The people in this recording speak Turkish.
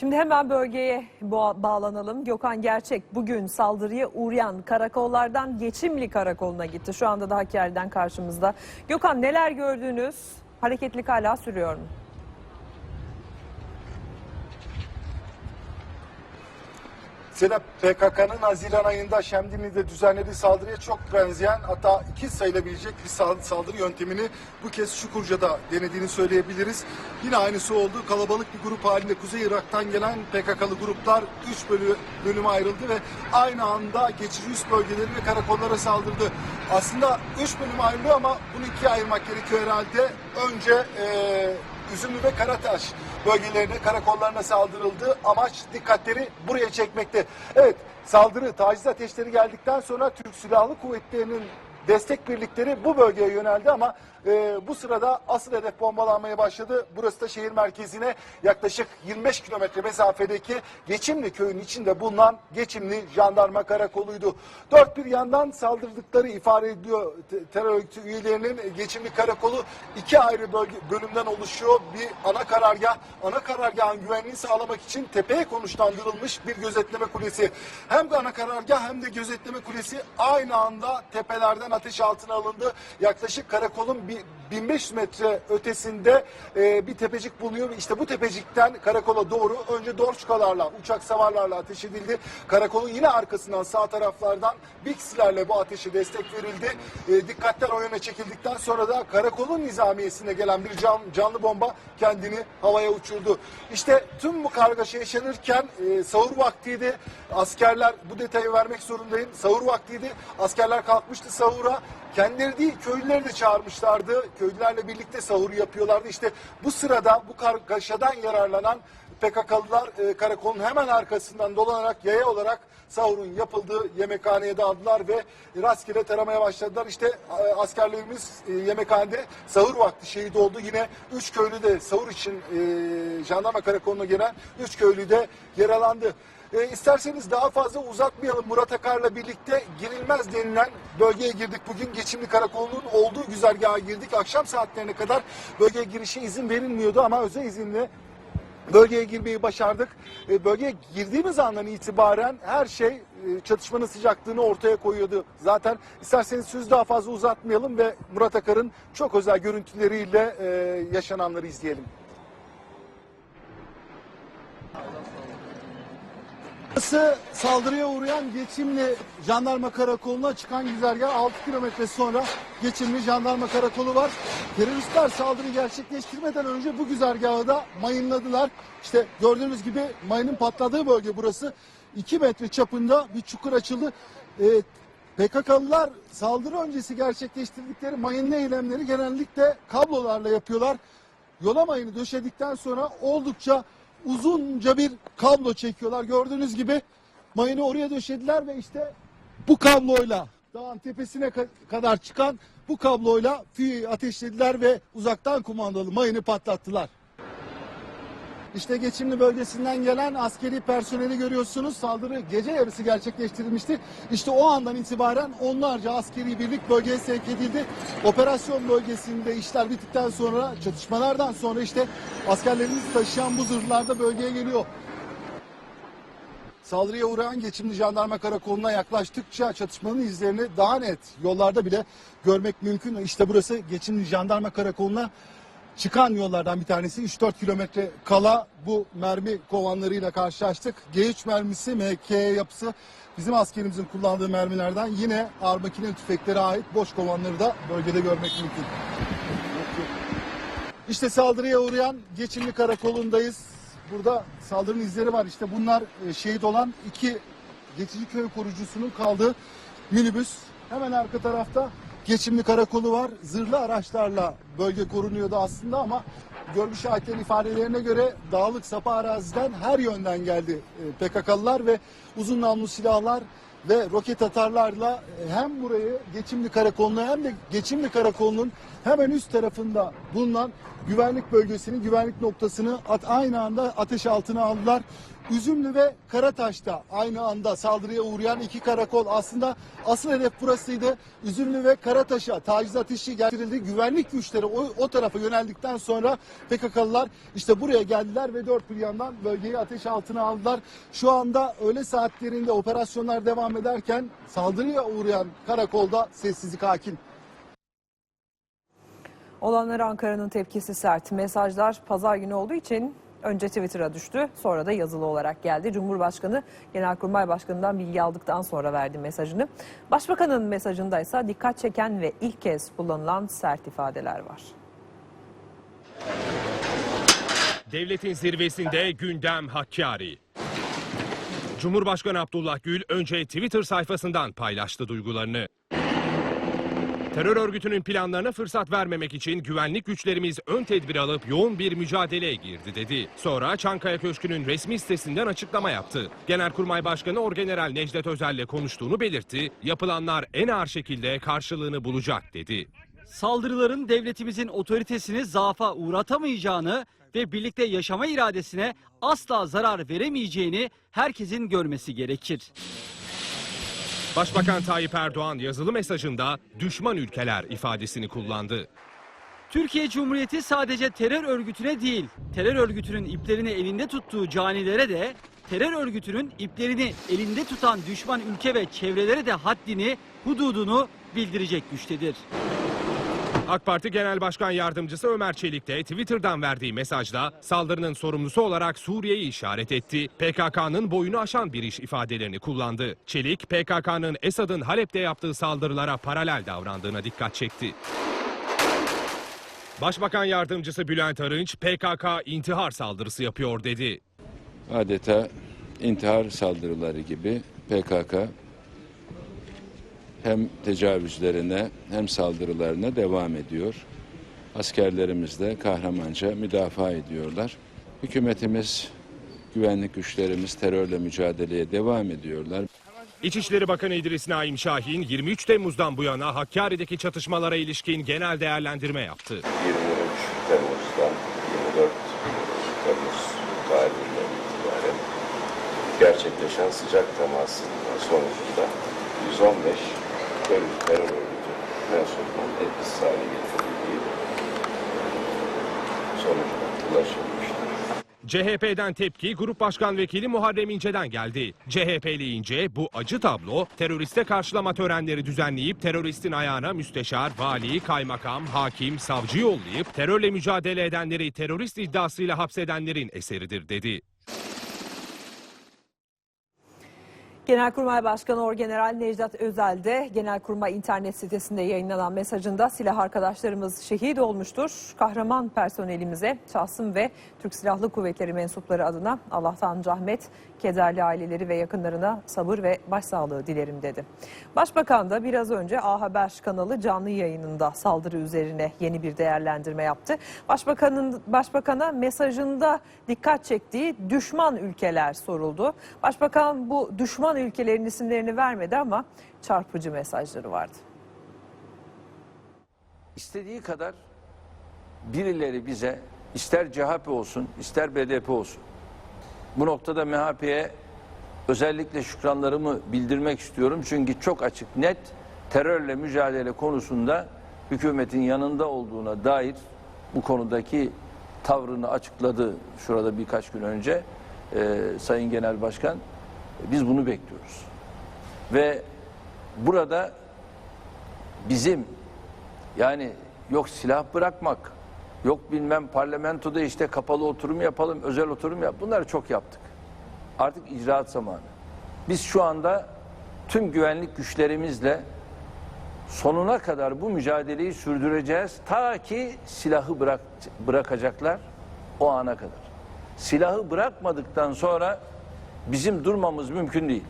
Şimdi hemen bölgeye ba- bağlanalım. Gökhan Gerçek bugün saldırıya uğrayan karakollardan Geçimli Karakolu'na gitti. Şu anda da Hakkari'den karşımızda. Gökhan neler gördünüz? Hareketlik hala sürüyor mu? Sedat PKK'nın Haziran ayında Şemdinli'de düzenlediği saldırıya çok benzeyen hatta iki sayılabilecek bir sal- saldırı yöntemini bu kez Şukurca'da denediğini söyleyebiliriz. Yine aynısı oldu. Kalabalık bir grup halinde Kuzey Irak'tan gelen PKK'lı gruplar 3 bölü, bölüme ayrıldı ve aynı anda geçici üst bölgeleri ve karakollara saldırdı. Aslında 3 bölüme ayrılıyor ama bunu ikiye ayırmak gerekiyor herhalde. Önce eee Üzümlü ve Karataş bölgelerine, karakollarına saldırıldı. Amaç dikkatleri buraya çekmekte. Evet, saldırı, taciz ateşleri geldikten sonra Türk Silahlı Kuvvetleri'nin destek birlikleri bu bölgeye yöneldi ama e, bu sırada asıl hedef bombalanmaya başladı. Burası da şehir merkezine yaklaşık 25 kilometre mesafedeki Geçimli köyün içinde bulunan Geçimli Jandarma Karakolu'ydu. Dört bir yandan saldırdıkları ifade ediyor te- terör örgütü üyelerinin Geçimli Karakolu iki ayrı bölge, bölümden oluşuyor. Bir ana karargah, ana karargahın güvenliğini sağlamak için tepeye konuşlandırılmış bir gözetleme kulesi. Hem de ana karargah hem de gözetleme kulesi aynı anda tepelerden ateş altına alındı. Yaklaşık karakolun bir 1500 metre ötesinde e, bir tepecik bulunuyor. İşte bu tepecikten karakola doğru önce dorçkalarla, uçak savarlarla ateş edildi. Karakolun yine arkasından sağ taraflardan Bix'lerle bu ateşe destek verildi. E, dikkatler o yöne çekildikten sonra da karakolun nizamiyesine gelen bir can, canlı bomba kendini havaya uçurdu. İşte tüm bu kargaşa yaşanırken e, sahur vaktiydi. Askerler bu detayı vermek zorundayım. Sahur vaktiydi. Askerler kalkmıştı sahura. Kendileri değil köylüleri de çağırmışlardı. Köylülerle birlikte sahur yapıyorlardı. İşte bu sırada bu kargaşadan yararlanan PKK'lılar e, karakolun hemen arkasından dolanarak yaya olarak sahurun yapıldığı yemekhaneye daldılar ve rastgele taramaya başladılar. İşte e, askerlerimiz e, yemekhanede sahur vakti şehit oldu. Yine üç köylü de sahur için e, jandarma karakoluna gelen üç köylü de yaralandı. E, isterseniz daha fazla uzatmayalım. Murat Akar'la birlikte girilmez denilen bölgeye girdik. Bugün Geçimli Karakolu'nun olduğu güzergaha girdik. Akşam saatlerine kadar bölgeye girişe izin verilmiyordu ama özel izinle bölgeye girmeyi başardık. E, bölgeye girdiğimiz andan itibaren her şey e, çatışmanın sıcaklığını ortaya koyuyordu. Zaten isterseniz sözü daha fazla uzatmayalım ve Murat Akar'ın çok özel görüntüleriyle e, yaşananları izleyelim. Burası saldırıya uğrayan Geçimli Jandarma Karakolu'na çıkan güzergah 6 kilometre sonra Geçimli Jandarma Karakolu var. Teröristler saldırı gerçekleştirmeden önce bu güzergahı da mayınladılar. İşte gördüğünüz gibi mayının patladığı bölge burası. 2 metre çapında bir çukur açıldı. Ee, PKK'lılar saldırı öncesi gerçekleştirdikleri mayınlı eylemleri genellikle kablolarla yapıyorlar. Yola mayını döşedikten sonra oldukça uzunca bir kablo çekiyorlar. Gördüğünüz gibi mayını oraya döşediler ve işte bu kabloyla dağın tepesine ka- kadar çıkan bu kabloyla füyeyi ateşlediler ve uzaktan kumandalı mayını patlattılar. İşte geçimli bölgesinden gelen askeri personeli görüyorsunuz. Saldırı gece yarısı gerçekleştirilmişti. İşte o andan itibaren onlarca askeri birlik bölgeye sevk edildi. Operasyon bölgesinde işler bittikten sonra çatışmalardan sonra işte askerlerimiz taşıyan bu zırhlar da bölgeye geliyor. Saldırıya uğrayan geçimli jandarma karakoluna yaklaştıkça çatışmanın izlerini daha net yollarda bile görmek mümkün. İşte burası geçimli jandarma karakoluna çıkan yollardan bir tanesi 3-4 kilometre kala bu mermi kovanlarıyla karşılaştık. G3 mermisi MK yapısı bizim askerimizin kullandığı mermilerden yine ağır makine tüfeklere ait boş kovanları da bölgede görmek mümkün. İşte saldırıya uğrayan Geçimli Karakolu'ndayız. Burada saldırının izleri var. İşte bunlar e, şehit olan iki geçici köy korucusunun kaldığı minibüs. Hemen arka tarafta Geçimli Karakolu var. Zırhlı araçlarla bölge korunuyordu aslında ama görgü şahitlerin ifadelerine göre dağlık sapa araziden her yönden geldi e, PKK'lılar ve uzun namlu silahlar ve roket atarlarla e, hem burayı Geçimli Karakolu'na hem de Geçimli Karakolu'nun hemen üst tarafında bulunan güvenlik bölgesinin güvenlik noktasını at, aynı anda ateş altına aldılar. Üzümlü ve Karataş'ta aynı anda saldırıya uğrayan iki karakol aslında asıl hedef burasıydı. Üzümlü ve Karataş'a taciz ateşi getirildi. Güvenlik güçleri o, o tarafa yöneldikten sonra PKK'lılar işte buraya geldiler ve dört bir yandan bölgeyi ateş altına aldılar. Şu anda öğle saatlerinde operasyonlar devam ederken saldırıya uğrayan karakolda sessizlik hakim. Olanlara Ankara'nın tepkisi sert. Mesajlar pazar günü olduğu için önce Twitter'a düştü. Sonra da yazılı olarak geldi. Cumhurbaşkanı Genelkurmay Başkanı'ndan bilgi aldıktan sonra verdi mesajını. Başbakanın mesajında ise dikkat çeken ve ilk kez kullanılan sert ifadeler var. Devletin zirvesinde gündem Hakkari. Cumhurbaşkanı Abdullah Gül önce Twitter sayfasından paylaştı duygularını. Terör örgütünün planlarına fırsat vermemek için güvenlik güçlerimiz ön tedbir alıp yoğun bir mücadeleye girdi dedi. Sonra Çankaya Köşkü'nün resmi sitesinden açıklama yaptı. Genelkurmay Başkanı Orgeneral Necdet Özel'le konuştuğunu belirtti. Yapılanlar en ağır şekilde karşılığını bulacak dedi. saldırıların devletimizin otoritesini zaafa uğratamayacağını ve birlikte yaşama iradesine asla zarar veremeyeceğini herkesin görmesi gerekir. Başbakan Tayyip Erdoğan yazılı mesajında düşman ülkeler ifadesini kullandı. Türkiye Cumhuriyeti sadece terör örgütüne değil, terör örgütünün iplerini elinde tuttuğu canilere de, terör örgütünün iplerini elinde tutan düşman ülke ve çevrelere de haddini, hududunu bildirecek güçtedir. AK Parti Genel Başkan Yardımcısı Ömer Çelik de Twitter'dan verdiği mesajda saldırının sorumlusu olarak Suriye'yi işaret etti. PKK'nın boyunu aşan bir iş ifadelerini kullandı. Çelik, PKK'nın Esad'ın Halep'te yaptığı saldırılara paralel davrandığına dikkat çekti. Başbakan Yardımcısı Bülent Arınç, PKK intihar saldırısı yapıyor dedi. adeta intihar saldırıları gibi PKK hem tecavüzlerine hem saldırılarına devam ediyor. Askerlerimiz de kahramanca müdafaa ediyorlar. Hükümetimiz, güvenlik güçlerimiz terörle mücadeleye devam ediyorlar. İçişleri Bakanı İdris Naim Şahin 23 Temmuz'dan bu yana Hakkari'deki çatışmalara ilişkin genel değerlendirme yaptı. 23 Temmuz'dan 24 Temmuz tarihinden itibaren gerçekleşen sıcak temasın sonucunda 115 terör, terör örgütü mensubunun etkisiz hale getirildiği sonucuna ulaşılmıştır. CHP'den tepki Grup Başkan Vekili Muharrem İnce'den geldi. CHP'li İnce bu acı tablo teröriste karşılama törenleri düzenleyip teröristin ayağına müsteşar, vali, kaymakam, hakim, savcı yollayıp terörle mücadele edenleri terörist iddiasıyla hapsedenlerin eseridir dedi. Genelkurmay Başkanı Orgeneral Necdet Özel de Genelkurmay internet sitesinde yayınlanan mesajında silah arkadaşlarımız şehit olmuştur. Kahraman personelimize, şahsım ve Türk Silahlı Kuvvetleri mensupları adına Allah'tan rahmet, kederli aileleri ve yakınlarına sabır ve başsağlığı dilerim dedi. Başbakan da biraz önce A Haber kanalı canlı yayınında saldırı üzerine yeni bir değerlendirme yaptı. Başbakanın Başbakana mesajında dikkat çektiği düşman ülkeler soruldu. Başbakan bu düşman ülkelerin isimlerini vermedi ama çarpıcı mesajları vardı. istediği kadar birileri bize ister CHP olsun ister BDP olsun bu noktada MHP'ye özellikle şükranlarımı bildirmek istiyorum. Çünkü çok açık net terörle mücadele konusunda hükümetin yanında olduğuna dair bu konudaki tavrını açıkladı şurada birkaç gün önce e, Sayın Genel Başkan. Biz bunu bekliyoruz. Ve burada bizim yani yok silah bırakmak, yok bilmem parlamentoda işte kapalı oturum yapalım, özel oturum yap. Bunları çok yaptık. Artık icraat zamanı. Biz şu anda tüm güvenlik güçlerimizle sonuna kadar bu mücadeleyi sürdüreceğiz. Ta ki silahı bırak, bırakacaklar o ana kadar. Silahı bırakmadıktan sonra bizim durmamız mümkün değil.